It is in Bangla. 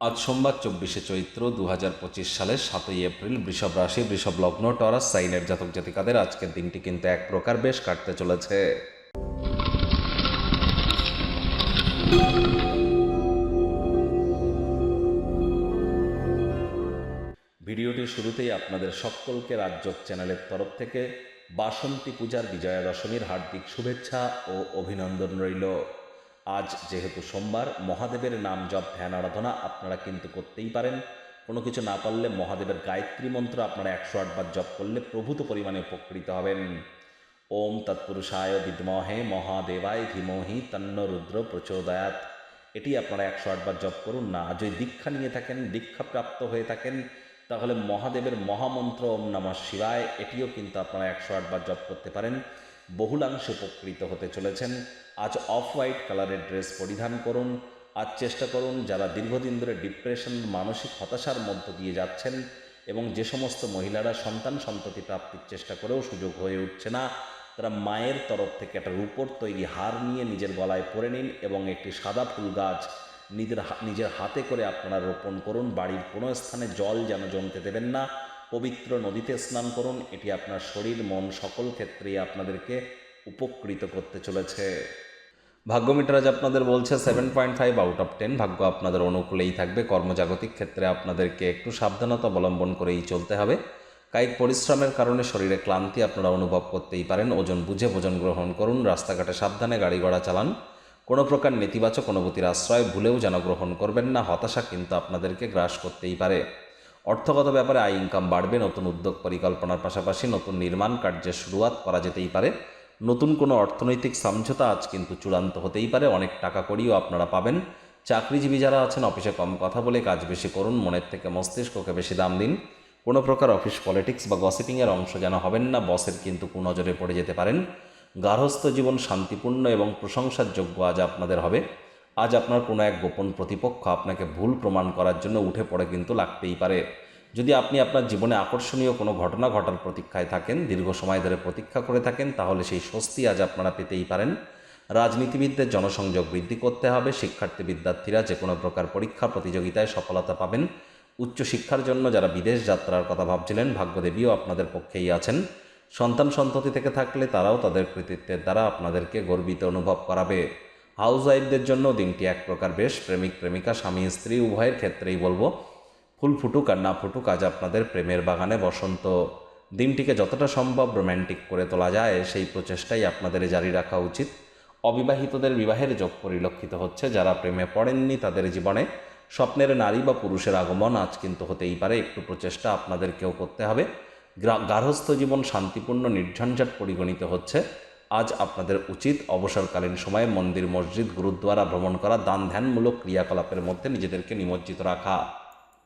আজ সোমবার চব্বিশে চৈত্র দু হাজার পঁচিশ সালের সাতই এপ্রিল বৃষভ রাশি, বৃষভ লগ্ন, টরাস, সাইনের জাতক জাতিকাদের আজকের দিনটি কিন্তু এক প্রকার বেশ কাটতে চলেছে। ভিডিওটি শুরুতেই আপনাদের সকলকে রাজ্যক চ্যানেলের তরফ থেকে বাসন্তী পূজার বিজয়া দশমীর হার্দিক শুভেচ্ছা ও অভিনন্দন রইল। আজ যেহেতু সোমবার, মহাদেবের নাম জপ, ধ্যান, আরাধনা আপনারা কিন্তু করতেই পারেন। কোনো কিছু না পারলে মহাদেবের গায়ত্রী মন্ত্র আপনারা একশো আটবার জপ করলে প্রভূত পরিমাণে উপকৃত হবেন। ওম তৎপুরুষায় বিদ্মহে মহাদেবায় ধীমহি তন্ন রুদ্র প্রচোদয়াত। এটি আপনারা একশো আটবার জপ করুন। না যদি দীক্ষা নিয়ে থাকেন দীক্ষাপ্রাপ্ত হয়ে থাকেন, তাহলে মহাদেবের মহামন্ত্র ওম নমঃ শিবায়, এটিও কিন্তু আপনারা একশো আটবার জপ করতে পারেন। বহুলাংশে উপকৃত হতে চলেছেন। আজ অফ হোয়াইট কালারের ড্রেস পরিধান করুন। আজ চেষ্টা করুন যারা দীর্ঘদিন ধরে ডিপ্রেশন, মানসিক হতাশার মধ্য দিয়ে যাচ্ছেন এবং যে সমস্ত মহিলারা সন্তান সন্ততি প্রাপ্তির চেষ্টা করেও সুযোগ হয়ে উঠছে না, তারা মায়ের তরফ থেকে একটা রূপোর তৈরি হার নিয়ে নিজের গলায় পরে নিন এবং একটি সাদা ফুল গাছ নিজের নিজের হাতে করে আপনারা রোপণ করুন। বাড়ির কোনো স্থানে জল যেন জমতে দেবেন না। পবিত্র নদীতে স্নান করুন। এটি আপনার শরীর, মন, সকল ক্ষেত্রেই আপনাদেরকে উপকৃত করতে চলেছে। ভাগ্য মিটার আজ আপনাদের বলছে seven point five out of ten ভাগ্য আপনাদের অনুকূলেই থাকবে। কর্মজাগতিক ক্ষেত্রে আপনাদেরকে একটু সাবধানতা অবলম্বন করেই চলতে হবে। কায়িক পরিশ্রমের কারণে শরীরে ক্লান্তি আপনারা অনুভব করতেই পারেন। ওজন বুঝে ভোজন গ্রহণ করুন। রাস্তাঘাটে সাবধানে গাড়ি ঘোড়া চালান। কোনো প্রকার নেতিবাচক অনুভূতির আশ্রয় ভুলেও যেন গ্রহণ করবেন না। হতাশা কিন্তু আপনাদেরকে গ্রাস করতেই পারে। অর্থগত ব্যাপারে আয় ইনকাম বাড়বে, নতুন উদ্যোগ পরিকল্পনার পাশাপাশি নতুন নির্মাণ কার্যের শুরুয়াত করা যেতেই পারে। নতুন কোনো অর্থনৈতিক সমঝোতা আজ কিন্তু চূড়ান্ত হতেই পারে, অনেক টাকা করিও আপনারা পাবেন। চাকরিজীবী যারা আছেন, অফিসে কম কথা বলে কাজ বেশি করুন, মনের থেকে মস্তিষ্ককে বেশি দাম দিন। কোনো প্রকার অফিস পলিটিক্স বা গসিপিংয়ের অংশ যেন হবেন না, বসের কিন্তু কুনজরে পড়ে যেতে পারেন। গার্হস্থ্য জীবন শান্তিপূর্ণ এবং প্রশংসার যোগ্য আজ আপনাদের হবে। আজ আপনার কোনো এক গোপন প্রতিপক্ষ আপনাকে ভুল প্রমাণ করার জন্য উঠে পড়ে কিন্তু লাগতেই পারে। যদি আপনি আপনার জীবনে আকর্ষণীয় কোনো ঘটনা ঘটার প্রতীক্ষায় থাকেন, দীর্ঘ সময় ধরে প্রতীক্ষা করে থাকেন, তাহলে সেই স্বস্তি আজ আপনারা পেতেই পারেন। রাজনীতিবিদদের জনসংযোগ বৃদ্ধি করতে হবে, শিক্ষার্থী বিদ্যার্থীরা যে কোনো প্রকার পরীক্ষা প্রতিযোগিতায় সফলতা পাবেন। উচ্চশিক্ষার জন্য যারা বিদেশ যাত্রার কথা ভাবছিলেন, ভাগ্যদেবীও আপনাদের পক্ষেই আছেন। সন্তান সন্ততি থেকে থাকলে তারাও তাদের কৃতিত্বের দ্বারা আপনাদেরকে গর্বিত অনুভব করাবে। হাউস ওয়াইফদের জন্য দিনটি এক প্রকার বেশ প্রেমিক প্রেমিকা, স্বামী, স্ত্রী, উভয়ের ক্ষেত্রেই বলব। ফুল ফুটুক আর না ফুটুক, আজ আপনাদের প্রেমের বাগানে বসন্ত। দিনটিকে যতটা সম্ভব রোম্যান্টিক করে তোলা যায়, সেই প্রচেষ্টাই আপনাদের জারি রাখা উচিত। অবিবাহিতদের বিবাহের যোগ পরিলক্ষিত হচ্ছে, যারা প্রেমে পড়েননি তাদের জীবনে। স্বপ্নের নারী বা পুরুষের আগমন আজ কিন্তু হতেই পারে, একটু প্রচেষ্টা আপনাদেরকেও করতে হবে। গ্রা- গার্হস্থ্য জীবন শান্তিপূর্ণ, নির্ঝঞ্ঝাট পরিগণিত হচ্ছে। আজ আপনাদের উচিত অবসরকালীন সময়ে মন্দির, মসজিদ, গুরুদ্বারা ভ্রমণ করা, দান ধ্যানমূলক ক্রিয়াকলাপের মধ্যে নিজেদেরকে নিমজ্জিত রাখা।